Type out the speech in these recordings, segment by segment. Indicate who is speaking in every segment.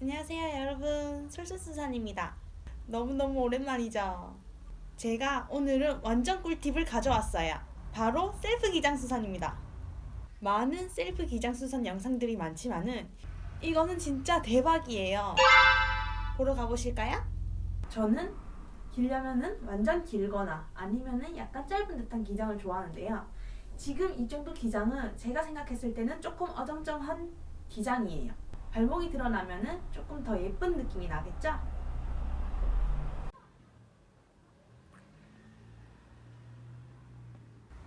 Speaker 1: 안녕하세요 여러분. 솔솔수산입니다. 너무너무 오랜만이죠? 제가 오늘은 완전 꿀팁을 가져왔어요. 바로 셀프 기장 수산입니다. 많은 셀프 기장 수산 영상들이 많지만은 이거는 진짜 대박이에요. 보러 가보실까요? 저는 길려면은 완전 길거나 아니면은 약간 짧은 듯한 기장을 좋아하는데요. 지금 이 정도 기장은 제가 생각했을 때는 조금 어정쩡한 기장이에요 발목이 드러나면은 조금 더 예쁜 느낌이 나겠죠?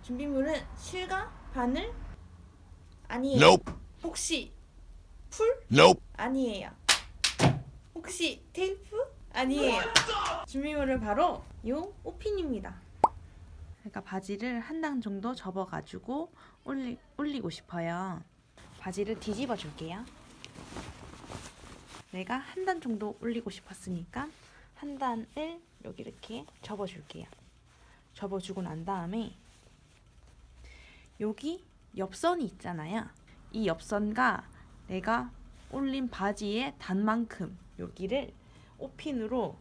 Speaker 1: 준비물은 실과 바늘 아니에요.
Speaker 2: Nope.
Speaker 1: 혹시 풀
Speaker 2: Nope.
Speaker 1: 아니에요. 혹시 테이프 아니에요. 준비물은 바로 요 오핀입니다. 그러니까 바지를 한 당 정도 접어가지고 올리, 올리고 싶어요. 바지를 뒤집어 줄게요. 내가 한 단 정도 올리고 싶었으니까 한 단을 여기 이렇게 접어줄게요. 접어주고 난 다음에 여기 옆선이 있잖아요. 이 옆선과 내가 올린 바지의 단만큼 여기를 오핀으로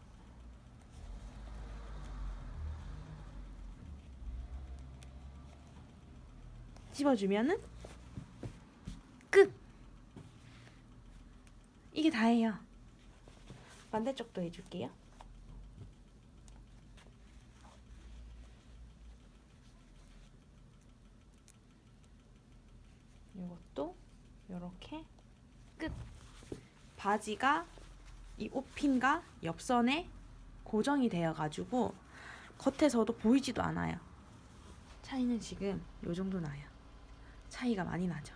Speaker 1: 집어주면은 끝! 이게 다예요. 반대쪽도 해줄게요. 이것도 이렇게 끝. 바지가 이 옷핀과 옆선에 고정이 되어 가지고 겉에서도 보이지도 않아요. 차이는 지금 요 정도 나요. 차이가 많이 나죠.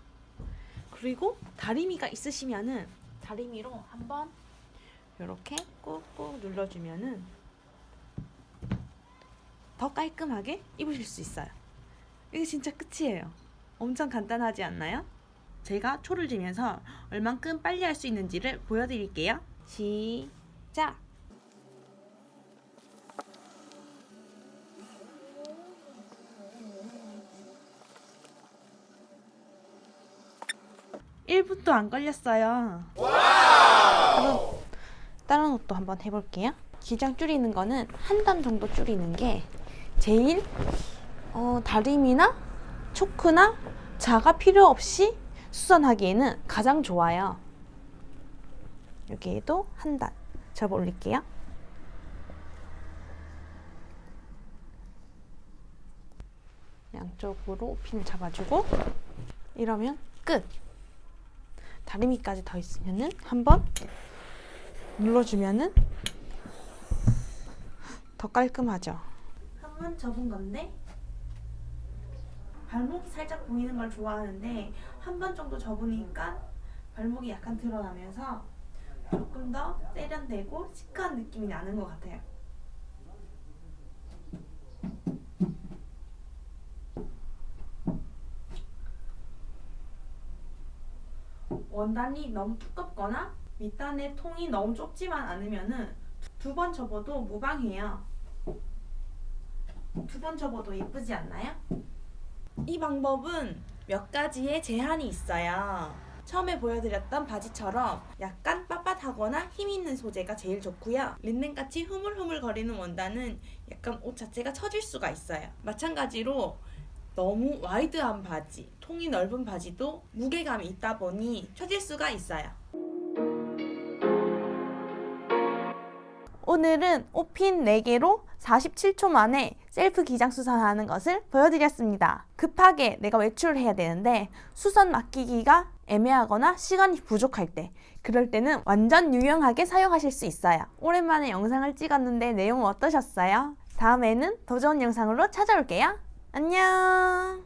Speaker 1: 그리고 다리미가 있으시면은 다리미로 한번 이렇게 꾹꾹 눌러주면은 더 깔끔하게 입으실 수 있어요. 이게 진짜 끝이에요. 엄청 간단하지 않나요? 제가 초를 들면서 얼만큼 빨리 할 수 있는지를 보여드릴게요. 시작! 일분도 안 걸렸어요. 그럼 다른 옷도 한번 해볼게요. 기장 줄이는 거는 한 단 정도 줄이는 게 제일 어, 다림이나 초크나 자가 필요 없이 수선하기에는 가장 좋아요. 여기에도 한 단 접어 올릴게요. 양쪽으로 핀을 잡아주고 이러면 끝. 다리미까지 더 있으면은 한번 눌러주면은 더 깔끔하죠. 한 번 접은 건데 발목이 살짝 보이는 걸 좋아하는데 한 번 정도 접으니까 발목이 약간 드러나면서 조금 더 세련되고 시크한 느낌이 나는 것 같아요. 원단이 너무 두껍거나 밑단의 통이 너무 좁지만 않으면은 두 번 접어도 무방해요. 두 번 접어도 예쁘지 않나요? 이 방법은 몇 가지의 제한이 있어요. 처음에 보여드렸던 바지처럼 약간 빳빳하거나 힘 있는 소재가 제일 좋고요. 린넨같이 흐물흐물 거리는 원단은 약간 옷 자체가 처질 수가 있어요. 마찬가지로 너무 와이드한 바지, 통이 넓은 바지도 무게감이 있다 보니 처질 수가 있어요. 오늘은 옷핀 4개로 47초 만에 셀프 기장 수선하는 것을 보여드렸습니다. 급하게 내가 외출을 해야 되는데 수선 맡기기가 애매하거나 시간이 부족할 때 그럴 때는 완전 유용하게 사용하실 수 있어요. 오랜만에 영상을 찍었는데 내용 어떠셨어요? 다음에는 더 좋은 영상으로 찾아올게요. 안녕!